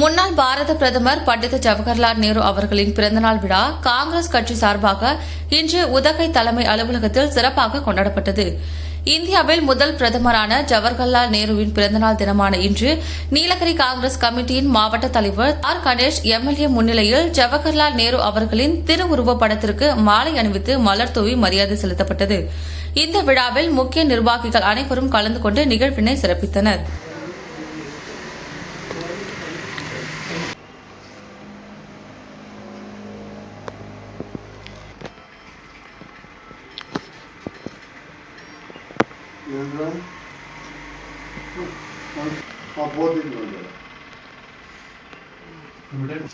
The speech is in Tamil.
முன்னாள் பாரத பிரதமர் பண்டித ஜவஹர்லால் நேரு அவர்களின் பிறந்தநாள் விழா காங்கிரஸ் கட்சி சார்பாக இன்று உதகை தலைமை அலுவலகத்தில் சிறப்பாக கொண்டாடப்பட்டது. இந்தியாவில் முதல் பிரதமரான ஜவஹர்லால் நேருவின் பிறந்தநாள் தினமான இன்று நீலகிரி காங்கிரஸ் கமிட்டியின் மாவட்ட தலைவர் ஆர் கணேஷ் எம்எல்ஏ முன்னிலையில் ஜவஹர்லால் நேரு அவர்களின் திருவுருவப் படத்திற்கு மாலை அணிவித்து மலர் தூவி மரியாதை செலுத்தப்பட்டது. இந்த விழாவில் முக்கிய நிர்வாகிகள் அனைவரும் கலந்து கொண்டு நிகழ்வினை சிறப்பித்தனர். Thank you. Uhum.